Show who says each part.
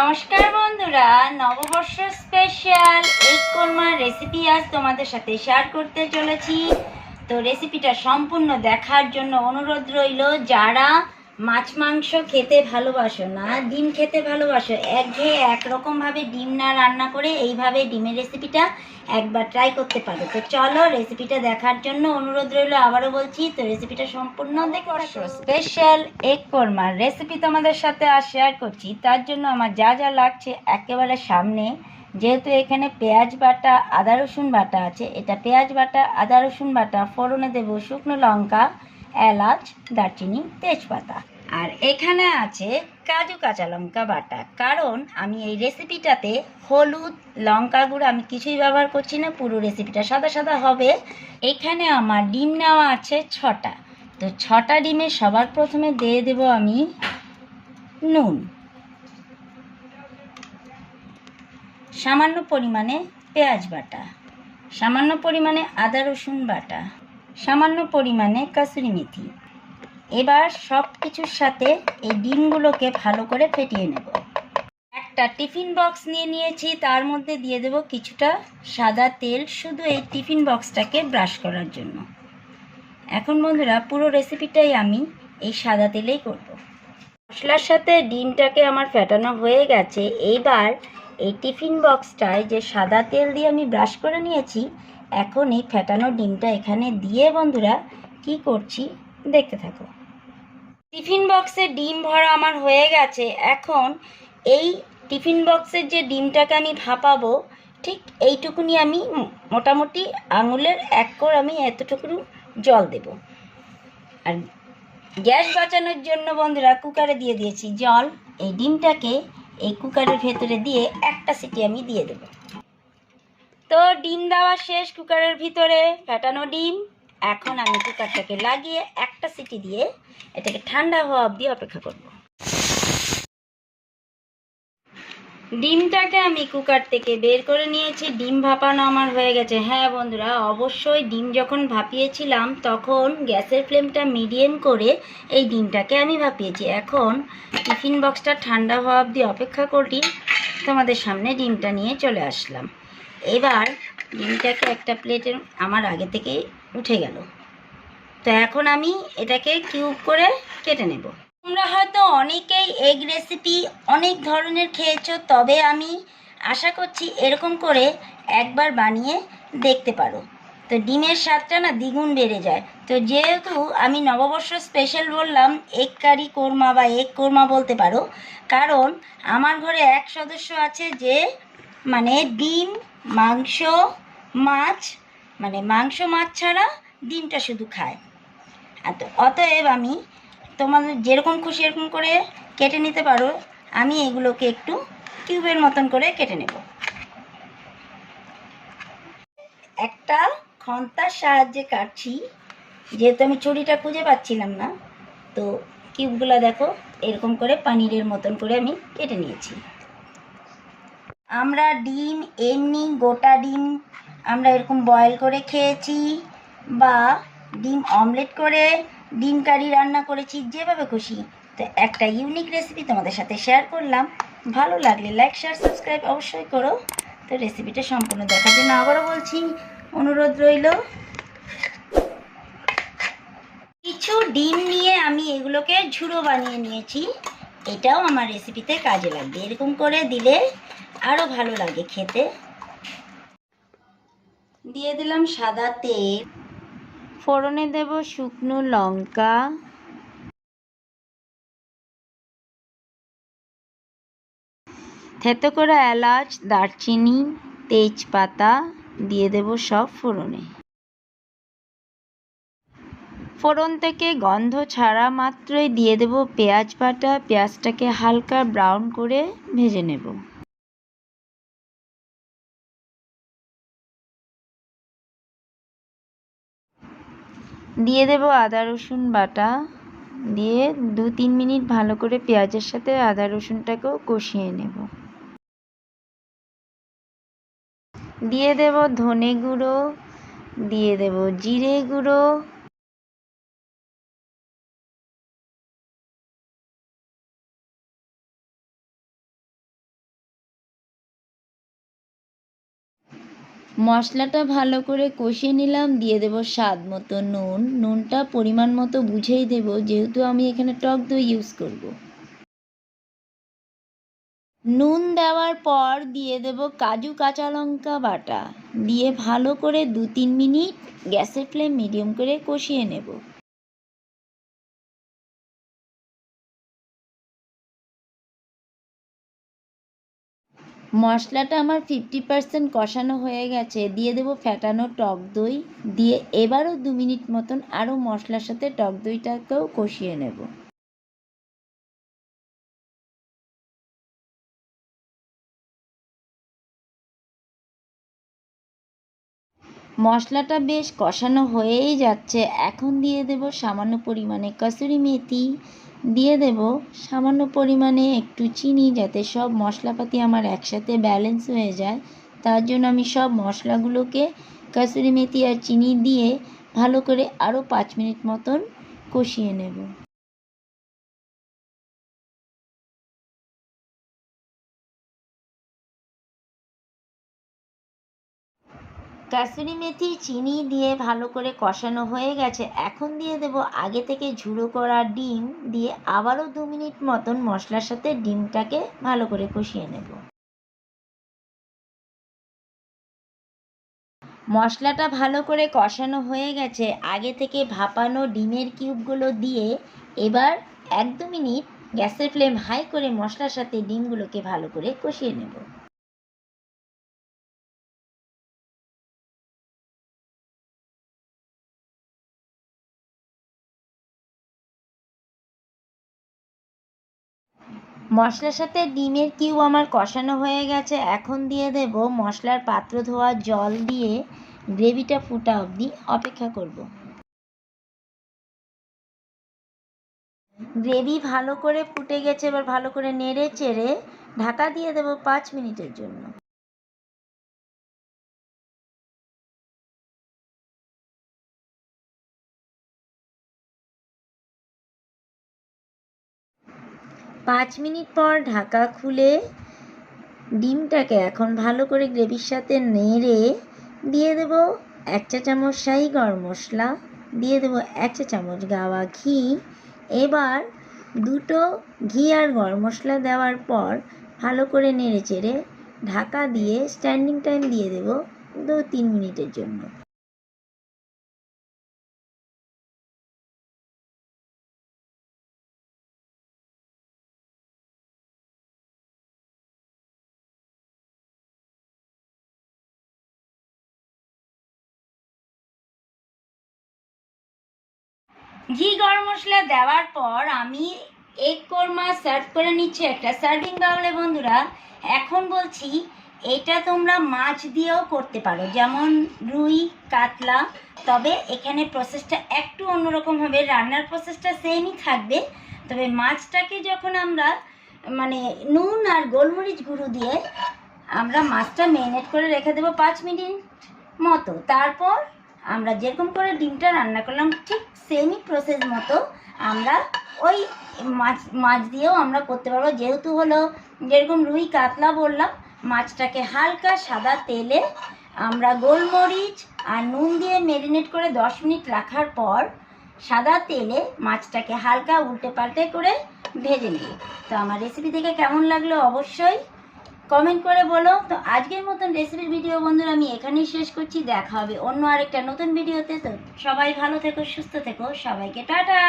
Speaker 1: নমস্কার বন্ধুরা, নববর্ষ স্পেশাল এক কর্মার রেসিপি আজ তোমাদের সাথে শেয়ার করতে চলেছি। তো রেসিপিটা সম্পূর্ণ দেখার জন্য অনুরোধ রইল, যারা মাছ মাংস খেতে ভালোবাসো না ডিম খেতে ভালোবাসো। একঘেয়ে একরকমভাবে ডিম না রান্না করে এইভাবে ডিমের রেসিপিটা একবার ট্রাই করতে পারো। তো চলো রেসিপিটা দেখার জন্য অনুরোধ রইল আবারও বলছি তো রেসিপিটা সম্পূর্ণ দেখো স্পেশাল এগ কোরমার রেসিপি তোমাদের সাথে আর শেয়ার করছি। তার জন্য আমার যা যা লাগছে একেবারে সামনে যেহেতু এখানে পেঁয়াজ বাটা আদা রসুন বাটা আছে এটা পেঁয়াজ বাটা আদা রসুন বাটা ফোড়নে দেবো শুকনো লঙ্কা এলাচ, দারচিনি, তেজপাতা। আর এখানে আছে কাজু কাঁচা লঙ্কা বাটা। কারণ আমি এই রেসিপিটাতে হলুদ, লঙ্কা গুঁড়ো আমি কিছুই ব্যবহার করছি না, পুরো রেসিপিটা সাদা সাদা হবে। এখানে আমার ডিম নেওয়া আছে ছটা। তো ছটা ডিমে সবার প্রথমে দিয়ে দেব আমি নুন। সামান্য পরিমাণে পেঁয়াজ বাটা। সামান্য পরিমাণে আদা রসুন বাটা। সামান্য পরিমাণে কাসুরি মেথি। এবার সব কিছুর সাথে এই ডিমগুলোকে ভালো করে ফেটিয়ে নেব। একটা টিফিন বক্স নিয়ে নিয়েছি, তার মধ্যে দিয়ে দেব কিছুটা সাদা তেল শুধু এই টিফিন বক্সটাকে ব্রাশ করার জন্য। এখন বন্ধুরা, পুরো রেসিপিটাই আমি এই সাদা তেলেই করব। মশলার সাথে ডিমটাকে আমার ফেটানো হয়ে গেছে। এইবার এই টিফিন বক্সটায় যে সাদা তেল দিয়ে আমি ব্রাশ করে নিয়েছি এখন এই ফেটানো ডিমটা এখানে দিয়ে বন্ধুরা কি করছি দেখতে থাকো। টিফিন বক্সে ডিম ভরা আমার হয়ে গেছে। এখন এই টিফিন বক্সের যে ডিমটাকে আমি ভাপাবো, ঠিক এইটুকুনি আমি মোটামুটি আঙুলের এক কর আমি এতটুকু জল দেব। আর গ্যাস বাঁচানোর জন্য বন্ধুরা কুকারে দিয়ে দিয়েছি জল। এই ডিমটাকে এই কুকারের ভেতরে দিয়ে একটা সিটি আমি দিয়ে দেব। তো ডিম দেওয়া শেষ কুকারের ভিতরে ফেটানো ডিম। এখন আমি কুকারটাকে লাগিয়ে একটা সিটি দিয়ে এটাকে ঠান্ডা হওয়া অবধি অপেক্ষা করব। ডিমটাকে আমি কুকার থেকে বের করে নিয়েছি। ডিম ভাপানো আমার হয়ে গেছে। হ্যাঁ বন্ধুরা, অবশ্যই ডিম যখন ভাপিয়েছিলাম তখন গ্যাসের ফ্লেমটা মিডিয়াম করে এই ডিমটাকে আমি ভাপিয়েছি। এখন টিফিন বক্সটা ঠান্ডা হওয়া অবধি অপেক্ষা করি। তোমাদের সামনে ডিমটা নিয়ে চলে আসলাম। এবার ডিমটাকে একটা প্লেটের আমার আগে থেকে উঠে গেল। তো এখন আমি এটাকে কিউব করে কেটে নেব। তোমরা হয়তো অনেকেই এগ রেসিপি অনেক ধরনের খেয়েছো, তবে আমি আশা করছি এরকম করে একবার বানিয়ে দেখতে পারো। তো ডিমের স্বাদটা না দ্বিগুণ বেড়ে যায়। তো যেহেতু আমি নববর্ষ স্পেশাল বললাম, এগ কারি কোরমা বা এগ কোরমা বলতে পারো, কারণ আমার ঘরে এক সদস্য আছে যে মানে ডিম মাংস, মাছ মানে মাংস, মাছ ছাড়া ডিমটা শুধু খায়। আর তো অতএব আমি তোমাদের যেরকম খুশি এরকম করে কেটে নিতে পারো, আমি এগুলোকে একটু কিউবের মতন করে কেটে নেব। একটা খন্তার সাহায্যে কাটছি, যেহেতু আমি ছুরিটা খুঁজে পাচ্ছিলাম না, তো কিউবগুলো দেখো, এরকম করে পানিরের মতন করে আমি কেটে নিয়েছি। আমরা ডিম, এমনি গোটা ডিম আমরা এরকম বয়েল করে খেয়েছি বা ডিম অমলেট করে ডিম কারি রান্না করেছি, যেভাবে খুশি। তো একটা ইউনিক রেসিপি তোমাদের সাথে শেয়ার করলাম। ভালো লাগলে লাইক শেয়ার সাবস্ক্রাইব অবশ্যই করো। তো রেসিপিটা সম্পূর্ণ দেখার জন্য আবারও বলছি, অনুরোধ রইল। কিছু ডিম নিয়ে আমি এগুলোকে ঝুড়ো বানিয়ে নিয়েছি। এটাও আমার রেসিপিতে কাজে লাগবে। এরকম করে দিলে আরও ভালো লাগে খেতে। দিয়ে দিলাম সাদা তেল। ফোড়নে দেব শুকনো লঙ্কা। থেতো করা এলাচ, দারচিনি, তেজপাতা দিয়ে দেব সব ফোড়নে। ফোড়ন থেকে গন্ধ ছাড়া মাত্রই দিয়ে দেব পেঁয়াজ বাটা। পেঁয়াজটাকে হালকা ব্রাউন করে ভেজে নেব। দিয়ে দেব আদা, রসুন বাটা। দিয়ে দু তিন মিনিট ভালো করে পেঁয়াজের সাথে আদা, রসুনটাকেও কষিয়ে নেব। দিয়ে দেব ধনে গুঁড়ো, দিয়ে দেব জিরে গুঁড়ো মশলাটা ভালো করে কষিয়ে নিলাম, দিয়ে দেব স্বাদ মতো নুন। নুনটা পরিমাণ মতো বুঝেই দেব, যেহেতু আমি এখানে টক দই ইউজ করব। নুন দেওয়ার পর দিয়ে দেব কাজু কাঁচা লঙ্কা বাটা। দিয়ে ভালো করে দু তিন মিনিট গ্যাসের ফ্লেম মিডিয়াম করে কষিয়ে নেব। মশলাটা আমার ফিফটি পার্সেন্ট কষানো হয়ে গেছে। দিয়ে দেবো ফ্যাটানো টক দই। দিয়ে এবারও দু মিনিট মতন আরও মশলার সাথে টক দইটাকেও কষিয়ে নেব। মশলাটা বেশ কষানো হয়েই যাচ্ছে। এখন দিয়ে দেব সামান্য পরিমাণে কসুরি মেথি। দিয়ে দেব সামান্য পরিমাণে একটু চিনি যাতে সব মশলাপাতি আমার একসাথে ব্যালেন্স হয়ে যায়। তার জন্য আমি সব মশলাগুলোকে কাসুরি মেথি আর চিনি দিয়ে ভালো করে আরও পাঁচ মিনিট মতন কষিয়ে নেব। কাসুরি মেথি চিনি দিয়ে ভালো করে কষানো হয়ে গেছে। এখন দিয়ে দেব আগে থেকে ঝুড়ো করা ডিম দিয়ে আবারও দু মিনিট মতন মশলার সাথে ডিমটাকে ভালো করে কষিয়ে নেব। মশলাটা ভালো করে কষানো হয়ে গেছে। আগে থেকে ভাপানো ডিমের কিউবগুলো দিয়ে এবার এক দু মিনিট গ্যাসের ফ্লেম হাই করে মশলার সাথে ডিমগুলোকে ভালো করে কষিয়ে নেব। মশলার সাথে ডিমের কিউ আমার কষানো হয়ে গেছে, এখন দিয়ে দেব মশলার পাত্র ধোয়া জল দিয়ে গ্রেভিটা ফুটা অবধি অপেক্ষা করব। গ্রেভি ভালো করে ফুটে গেছে, এবার ভালো করে নেড়ে চেড়ে ঢাকা দিয়ে দেব পাঁচ মিনিটের জন্য। পাঁচ মিনিট পর ঢাকা খুলে ডিমটাকে এখন ভালো করে গ্রেভির সাথে নেড়ে দিয়ে দেব এক চা চামচ শাহি গরম মশলা, দিয়ে দেব এক চা চামচ গাওয়া ঘি। এবার দুটো ঘি আর গরম মশলা দেওয়ার পর ভালো করে নেড়ে চেড়ে ঢাকা দিয়ে স্ট্যান্ডিং টাইম দিয়ে দেব দু তিন মিনিটের জন্য। ঘি গরম মশলা দেওয়ার পর আমি এগ কোরমা সার্ভ করে নিচ্ছি একটা সার্ভিং বাউলে, বন্ধুরা। এখন বলছি, এটা তোমরা মাছ দিয়েও করতে পারো, যেমন রুই, কাতলা। তবে এখানে প্রসেসটা একটু অন্যরকম হবে, রান্নার প্রসেসটা সেমই থাকবে। তবে মাছটাকে যখন আমরা মানে নুন আর গোলমরিচ গুঁড়ো দিয়ে আমরা মাছটা মেরিনেট করে রেখে দেবো পাঁচ মিনিট মতো। তারপর আমরা যেরকম করে ডিমটা রান্না করলাম, ঠিক সেমই প্রসেস মতো আমরা ওই মাছ মাছ দিয়েও আমরা করতে পারব। যেহেতু হলো যেরকম রুই কাতলা বললাম, মাছটাকে হালকা সাদা তেলে আমরা গোলমরিচ আর নুন দিয়ে মেরিনেট করে দশ মিনিট রাখার পর সাদা তেলে মাছটাকে হালকা উল্টে পাল্টে করে ভেজে নিই। তো আমার রেসিপি দেখে কেমন লাগল অবশ্যই কমেন্ট করে বলো। তো আজকের মতন রেসিপির ভিডিও বন্ধুরা আমি এখানেই শেষ করছি। দেখা হবে অন্য আরেকটা নতুন ভিডিওতে তো সবাই ভালো থেকো, সুস্থ থেকো। সবাইকে টাটা!